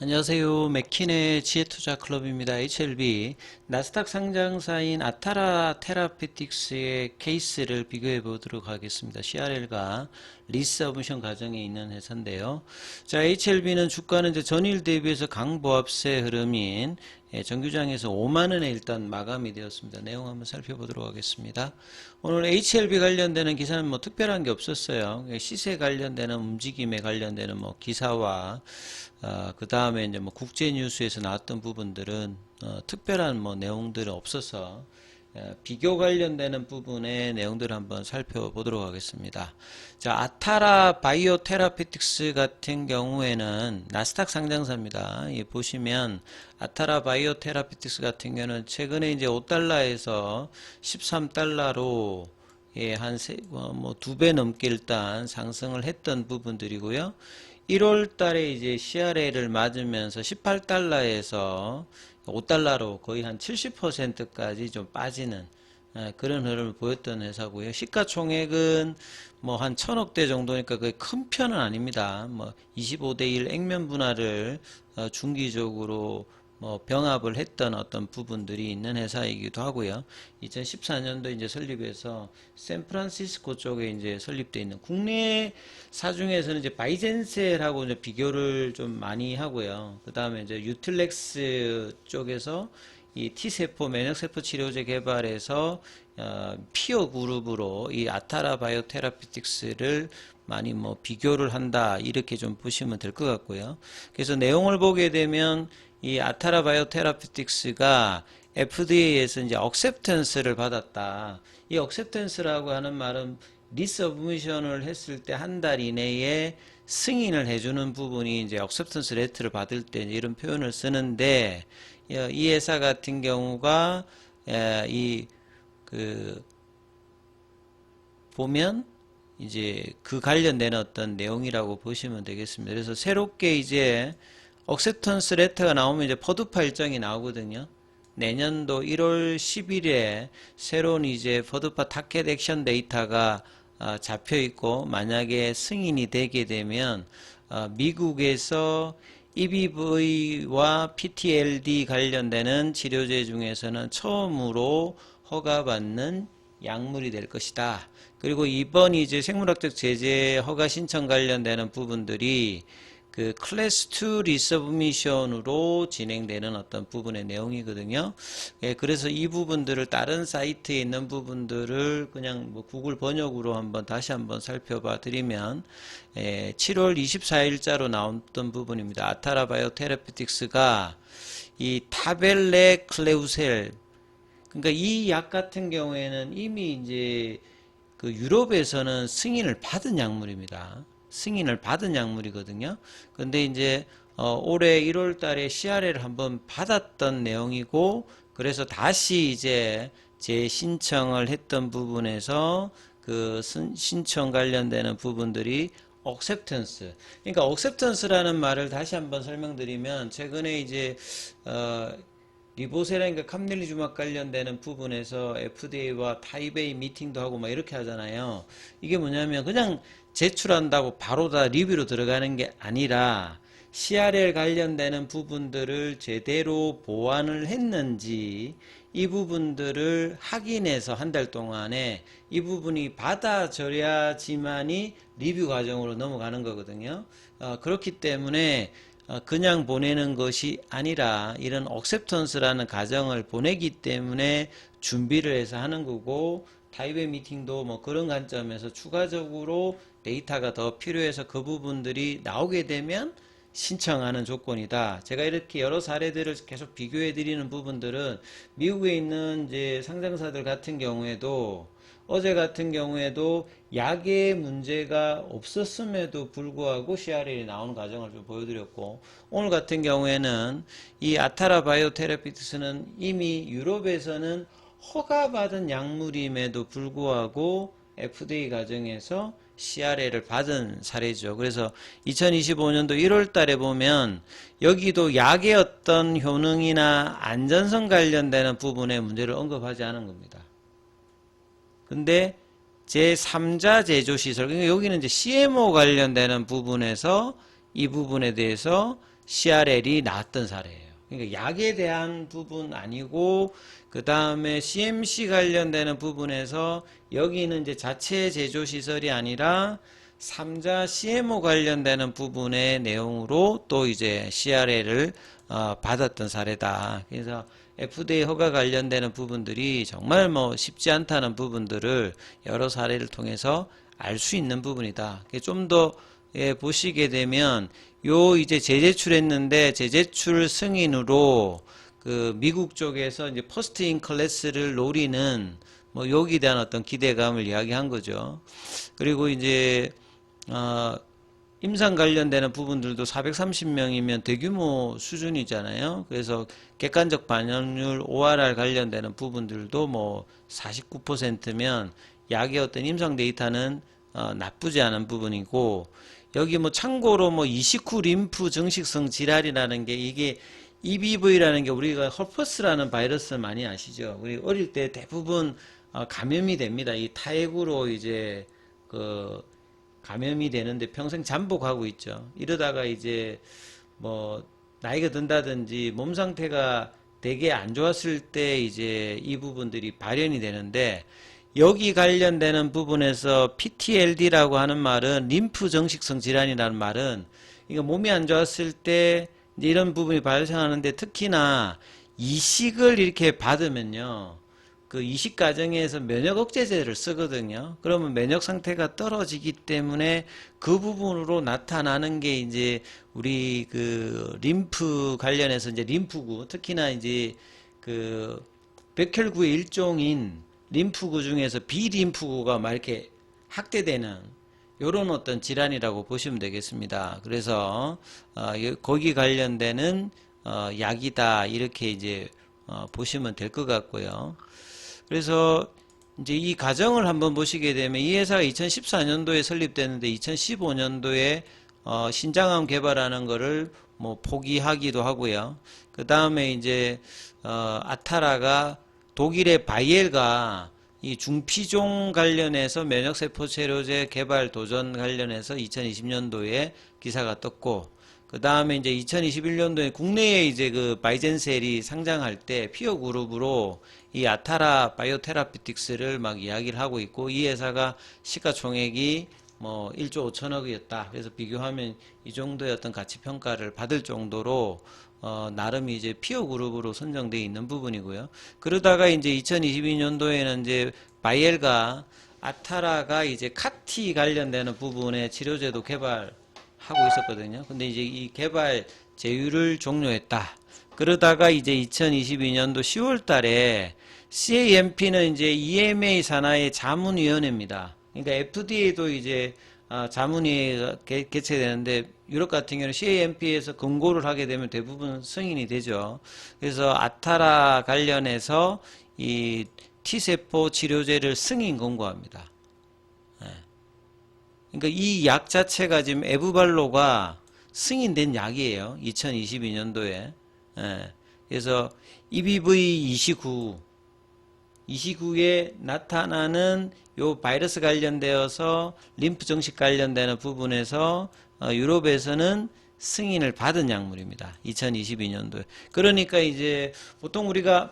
안녕하세요. 맥킨의 지혜투자 클럽입니다. HLB 나스닥 상장사인 아타라 테라피틱스의 케이스를 비교해 보도록 하겠습니다. CRL과 리스 어브션 과정에 있는 회사인데요. 자, HLB는 주가는 이제 전일 대비해서 강보합세 흐름인 예, 정규장에서 5만 원에 일단 마감이 되었습니다. 내용 한번 살펴보도록 하겠습니다. 오늘 HLB 관련되는 기사는 뭐 특별한 게 없었어요. 시세 관련되는 움직임에 관련되는 뭐 기사와 어, 그 다음에 이제 뭐 국제 뉴스에서 나왔던 부분들은 어, 특별한 뭐 내용들은 없어서 예, 비교 관련되는 부분의 내용들을 한번 살펴보도록 하겠습니다. 자, 아타라 바이오 테라피틱스 같은 경우에는 나스닥 상장사입니다. 이 보시면 아타라 바이오 테라피틱스 같은 경우는 최근에 이제 5달러에서 13달러로 예, 한 세, 어, 뭐, 두 배 넘게 일단 상승을 했던 부분들이고요. 1월 달에 이제 CRA를 맞으면서 18달러에서 5달러로 거의 한 70%까지 좀 빠지는 예, 그런 흐름을 보였던 회사고요. 시가총액은 뭐 한 천억대 정도니까 거의 큰 편은 아닙니다. 뭐 25대 1 액면 분할을 어, 중기적으로 뭐 병합을 했던 어떤 부분들이 있는 회사이기도 하고요. 2014년도 이제 설립해서 샌프란시스코 쪽에 이제 설립되어 있는 국내 사 중에서는 이제 바이젠셀하고 이제 비교를 좀 많이 하고요. 그 다음에 이제 유틸렉스 쪽에서 이 T세포 면역세포 치료제 개발에서 어, 피어 그룹으로 이 아타라 바이오테라피틱스를 많이 뭐 비교를 한다 이렇게 좀 보시면 될 것 같고요. 그래서 내용을 보게 되면 이 아타라 바이오테라피틱스가 FDA에서 이제 억셉턴스를 받았다. 이 억셉턴스라고 하는 말은 리서브미션을 했을 때 한 달 이내에 승인을 해주는 부분이 이제 억셉턴스 레터를 받을 때 이런 표현을 쓰는데 어, 이 회사 같은 경우가 이 그 보면 이제 그 관련된 어떤 내용이라고 보시면 되겠습니다. 그래서 새롭게 이제 억셉턴스 레터가 나오면 이제 퍼드파 일정이 나오거든요. 내년도 1월 10일에 새로운 이제 퍼드파 타켓 액션 데이터가 어, 잡혀 있고 만약에 승인이 되게 되면 어, 미국에서 EBV와 PTLD 관련되는 치료제 중에서는 처음으로 허가받는 약물이 될 것이다. 그리고 이번 이제 생물학적 제재 허가 신청 관련되는 부분들이 그 클래스 2 리서브미션으로 진행되는 어떤 부분의 내용이거든요. 예, 그래서 이 부분들을 다른 사이트에 있는 부분들을 그냥 뭐 구글 번역으로 한번 다시 한번 살펴봐 드리면 예, 7월 24일자로 나왔던 부분입니다. 아타라 바이오 테라피틱스가 이 타벨레 클레우셀 그러니까 이 약 같은 경우에는 이미 이제 그 유럽에서는 승인을 받은 약물입니다. 승인을 받은 약물이거든요. 근데 이제 어, 올해 1월 달에 CRL을 한번 받았던 내용이고 그래서 다시 이제 재신청을 했던 부분에서 그 신청 관련되는 부분들이 억셉턴스. 그러니까 억셉턴스라는 말을 다시 한번 설명드리면 최근에 이제 어 리보세라인가 캄넬리주막 관련되는 부분에서 FDA와 타이베이 미팅도 하고 막 이렇게 하잖아요. 이게 뭐냐면 그냥 제출한다고 바로 다 리뷰로 들어가는 게 아니라 CRL 관련되는 부분들을 제대로 보완을 했는지 이 부분들을 확인해서 한 달 동안에 이 부분이 받아져야지만이 리뷰 과정으로 넘어가는 거거든요. 어, 그렇기 때문에 어, 그냥 보내는 것이 아니라 이런 억셉턴스라는 과정을 보내기 때문에 준비를 해서 하는 거고 타입의 미팅도 뭐 그런 관점에서 추가적으로 데이터가 더 필요해서 그 부분들이 나오게 되면 신청하는 조건이다. 제가 이렇게 여러 사례들을 계속 비교해 드리는 부분들은 미국에 있는 이제 상장사들 같은 경우에도 어제 같은 경우에도 약의 문제가 없었음에도 불구하고 CRL이 나오는 과정을 좀 보여드렸고 오늘 같은 경우에는 이 아타라 바이오테라피트스는 이미 유럽에서는 허가받은 약물임에도 불구하고 FDA 과정에서 CRA를 받은 사례죠. 그래서 2025년도 1월 달에 보면 여기도 약의 어떤 효능이나 안전성 관련되는 부분의 문제를 언급하지 않은 겁니다. 근데 제3자 제조 시설, 그러니까 여기는 이제 CMO 관련되는 부분에서 이 부분에 대해서 CRL이 나왔던 사례예요. 그러니까 약에 대한 부분 아니고 그 다음에 CMC 관련되는 부분에서 여기는 이제 자체 제조 시설이 아니라 삼자 CMO 관련되는 부분의 내용으로 또 이제 CRL을 어, 받았던 사례다. 그래서 FDA 허가 관련되는 부분들이 정말 뭐 쉽지 않다는 부분들을 여러 사례를 통해서 알 수 있는 부분이다. 좀더 예, 보시게 되면 요 이제 재제출했는데 재제출 승인으로 그 미국 쪽에서 이제 퍼스트 인 클래스를 노리는 뭐 여기에 대한 어떤 기대감을 이야기한 거죠. 그리고 이제 어 임상 관련되는 부분들도 430명이면 대규모 수준이잖아요. 그래서 객관적 반영률 ORR 관련되는 부분들도 뭐 49%면 약의 어떤 임상 데이터는 어, 나쁘지 않은 부분이고 여기 뭐 참고로 뭐 이식후 림프 증식성 질환이라는 게 이게 EBV라는 게 우리가 헐퍼스라는 바이러스 많이 아시죠? 우리 어릴 때 대부분 어, 감염이 됩니다. 이 타액으로 이제 그 감염이 되는데 평생 잠복하고 있죠. 이러다가 이제 뭐 나이가 든다든지 몸 상태가 되게 안 좋았을 때 이제 이 부분들이 발현이 되는데 여기 관련되는 부분에서 PTLD라고 하는 말은 림프 정식성 질환이라는 말은 이거 몸이 안 좋았을 때 이런 부분이 발생하는데 특히나 이식을 이렇게 받으면요. 그 이식 과정에서 면역 억제제를 쓰거든요. 그러면 면역 상태가 떨어지기 때문에 그 부분으로 나타나는 게 이제 우리 그 림프 관련해서 이제 림프구 특히나 이제 그 백혈구의 일종인 림프구 중에서 비림프구가 막 이렇게 확대되는 요런 어떤 질환이라고 보시면 되겠습니다. 그래서 어, 요- 거기 관련되는 어, 약이다 이렇게 이제 어, 보시면 될 것 같고요. 그래서 이제 이 과정을 한번 보시게 되면 이 회사가 2014년도에 설립됐는데 2015년도에 어, 신장암 개발하는 거를 뭐 포기하기도 하고요. 그 다음에 이제 어, 아타라가 독일의 바이엘가 이 중피종 관련해서 면역세포 치료제 개발 도전 관련해서 2020년도에 기사가 떴고 그 다음에 이제 2021년도에 국내에 이제 그 바이젠셀이 상장할 때 피어 그룹으로 이 아타라 바이오테라피틱스를 막 이야기를 하고 있고 이 회사가 시가총액이 뭐 1조 5천억이었다. 그래서 비교하면 이 정도의 어떤 가치 평가를 받을 정도로 어, 나름 이제 피어 그룹으로 선정되어 있는 부분이고요. 그러다가 이제 2022년도에는 이제 바이엘과 아타라가 이제 카티 관련되는 부분의 치료제도 개발하고 있었거든요. 근데 이제 이 개발 제휴를 종료했다. 그러다가 이제 2022년도 10월 달에 CAMP는 이제 EMA 산하의 자문위원회입니다. 그러니까 FDA도 이제 아, 자문위가 개- 개최되는데 유럽 같은 경우는 CAMP에서 권고를 하게 되면 대부분 승인이 되죠. 그래서 아타라 관련해서 이 T세포 치료제를 승인 권고합니다. 예. 그러니까 이 약 자체가 지금 에브발로가 승인된 약이에요. 2022년도에. 예. 그래서 EBV29 이 시구에 나타나는 요 바이러스 관련되어서 림프 정식 관련되는 부분에서 어, 유럽에서는 승인을 받은 약물입니다. 2022년도에. 그러니까 이제 보통 우리가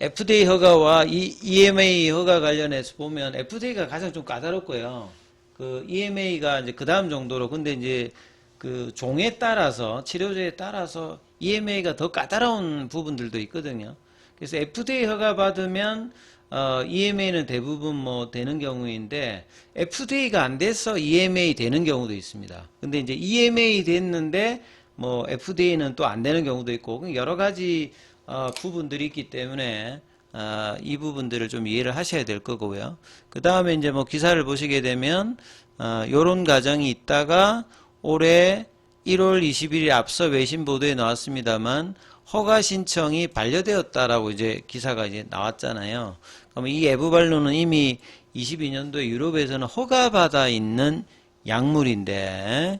FDA 허가와 이 EMA 허가 관련해서 보면 FDA가 가장 좀 까다롭고요. 그 EMA가 이제 그 다음 정도로 근데 이제 그 종에 따라서 치료제에 따라서 EMA가 더 까다로운 부분들도 있거든요. 그래서 FDA 허가 받으면 어, EMA는 대부분 뭐 되는 경우인데 FDA가 안 돼서 EMA 되는 경우도 있습니다. 근데 이제 EMA 됐는데 뭐 FDA는 또 안 되는 경우도 있고 여러 가지 어, 부분들이 있기 때문에 어, 이 부분들을 좀 이해를 하셔야 될 거고요. 그 다음에 이제 뭐 기사를 보시게 되면 어, 요런 과정이 있다가 올해 1월 20일에 앞서 외신 보도에 나왔습니다만 허가 신청이 반려되었다라고 이제 기사가 이제 나왔잖아요. 그러면 이 에브발루는 이미 22년도에 유럽에서는 허가받아 있는 약물인데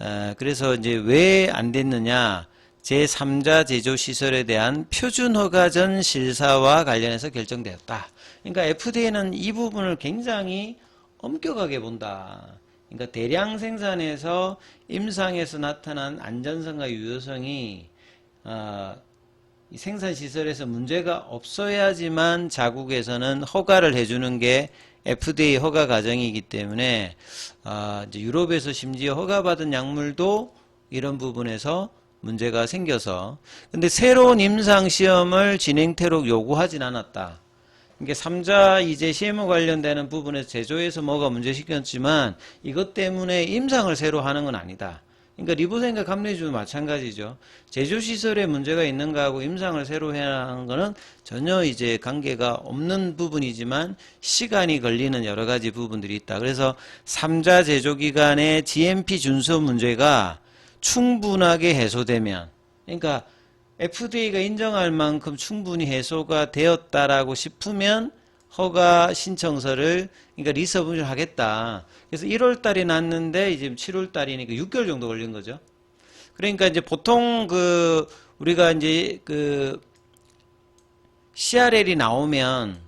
어, 그래서 이제 왜 안 됐느냐? 제3자 제조 시설에 대한 표준 허가 전 실사와 관련해서 결정되었다. 그러니까 FDA는 이 부분을 굉장히 엄격하게 본다. 그러니까 대량 생산에서 임상에서 나타난 안전성과 유효성이 어, 이 생산 시설에서 문제가 없어야지만 자국에서는 허가를 해주는 게 FDA 허가 과정이기 때문에 아, 이제 유럽에서 심지어 허가받은 약물도 이런 부분에서 문제가 생겨서 근데 새로운 임상 시험을 진행토록 요구하진 않았다. 이게 3자 이제 CMO 관련되는 부분에서 제조에서 뭐가 문제시켰지만 이것 때문에 임상을 새로 하는 건 아니다. 그러니까 리보생과 감내주도 마찬가지죠. 제조 시설에 문제가 있는 거하고 임상을 새로 해야 하는 거는 전혀 이제 관계가 없는 부분이지만 시간이 걸리는 여러 가지 부분들이 있다. 그래서 3자 제조 기간의 GMP 준수 문제가 충분하게 해소되면 그러니까 FDA가 인정할 만큼 충분히 해소가 되었다라고 싶으면 허가 신청서를 그러니까 리서브를 하겠다. 그래서 1월 달에 났는데 이제 7월 달이니까 6개월 정도 걸린 거죠. 그러니까 이제 보통 그 우리가 이제 그 CRL이 나오면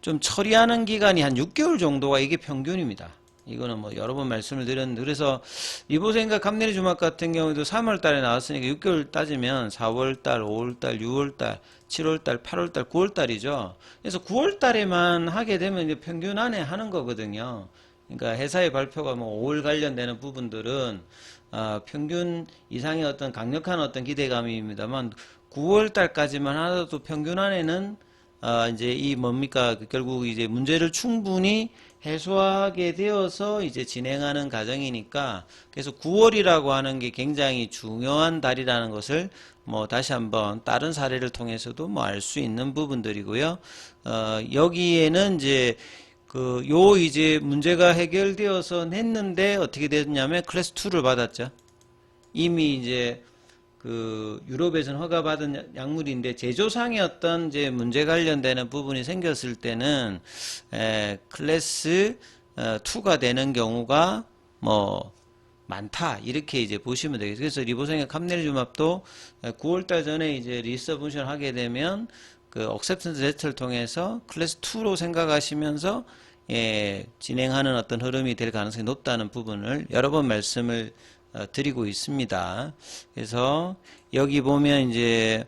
좀 처리하는 기간이 한 6개월 정도가 이게 평균입니다. 이거는 뭐 여러 번 말씀을 드렸는데 그래서 리보생과 감내리 주막 같은 경우도 3월 달에 나왔으니까 6개월 따지면 4월 달, 5월 달, 6월 달, 7월 달, 8월 달, 9월 달이죠. 그래서 9월 달에만 하게 되면 이제 평균 안에 하는 거거든요. 그러니까 회사의 발표가 뭐 5월 관련되는 부분들은 아, 평균 이상의 어떤 강력한 어떤 기대감입니다만 9월 달까지만 하더라도 평균 안에는 아, 이제 이 뭡니까 그 결국 이제 문제를 충분히 해소하게 되어서 이제 진행하는 과정이니까 그래서 9월이라고 하는 게 굉장히 중요한 달이라는 것을 뭐 다시 한번 다른 사례를 통해서도 뭐 알 수 있는 부분들이고요. 어, 여기에는 이제 그 요 이제 문제가 해결되어서 냈는데 어떻게 됐냐면 클래스 2를 받았죠. 이미 이제 그 유럽에서는 허가받은 약물인데 제조상의 어떤 이제 문제 관련되는 부분이 생겼을 때는 에, 클래스 어, 2가 되는 경우가 뭐 많다 이렇게 이제 보시면 되겠어요. 그래서 리보생의 감넬주맙도 9월달 전에 이제 리서브션 하게 되면 그 억셉턴스 레터를 통해서 클래스 2로 생각하시면서 예, 진행하는 어떤 흐름이 될 가능성이 높다는 부분을 여러 번 말씀을 어, 드리고 있습니다. 그래서 여기 보면 이제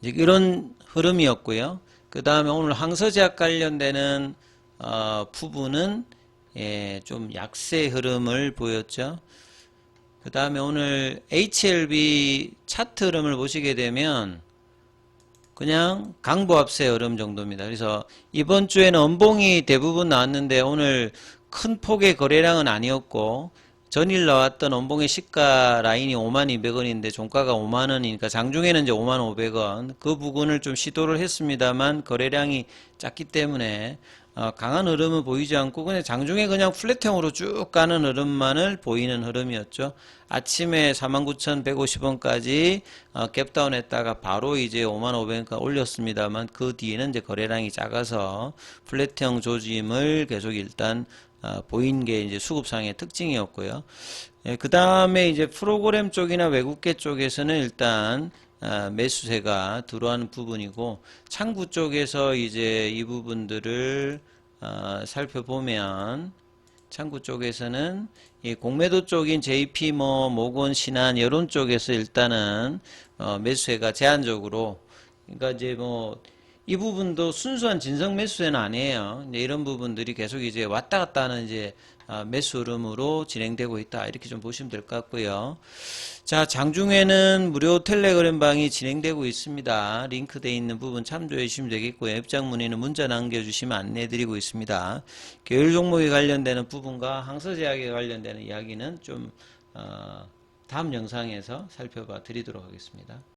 이런 흐름이었고요. 그 다음에 오늘 항서제약 관련되는 어, 부분은 예, 좀 약세 흐름을 보였죠. 그 다음에 오늘 HLB 차트 흐름을 보시게 되면 그냥 강보합세 흐름 정도입니다. 그래서 이번 주에는 음봉이 대부분 나왔는데 오늘 큰 폭의 거래량은 아니었고 전일 나왔던 원봉의 시가 라인이 5만 200원인데 종가가 5만 원이니까 장중에는 이제 5만 500원. 그 부분을 좀 시도를 했습니다만 거래량이 작기 때문에 어, 강한 흐름은 보이지 않고 그냥 장중에 그냥 플랫형으로 쭉 가는 흐름만을 보이는 흐름이었죠. 아침에 49,150원까지 어, 갭다운 했다가 바로 이제 55,000원까지 올렸습니다만 그 뒤에는 이제 거래량이 작아서 플랫형 조짐을 계속 일단 어, 보인 게 이제 수급상의 특징이었고요. 예, 그 다음에 이제 프로그램 쪽이나 외국계 쪽에서는 일단 아, 매수세가 들어가는 부분이고 창구 쪽에서 이제 이 부분들을 어, 살펴보면 창구 쪽에서는 이 공매도 쪽인 JP 뭐 모건 신한 이런 쪽에서 일단은 어, 매수세가 제한적으로 그러니까 이제 뭐 이 부분도 순수한 진성 매수세는 아니에요. 이런 부분들이 계속 이제 왔다 갔다 하는 이제 아, 매수 흐름으로 진행되고 있다. 이렇게 좀 보시면 될 것 같고요. 자, 장중에는 무료 텔레그램 방이 진행되고 있습니다. 링크되어 있는 부분 참조해 주시면 되겠고요. 입장 문의는 문자 남겨주시면 안내해 드리고 있습니다. 계열 종목에 관련되는 부분과 항서제약에 관련되는 이야기는 좀 어, 다음 영상에서 살펴봐 드리도록 하겠습니다.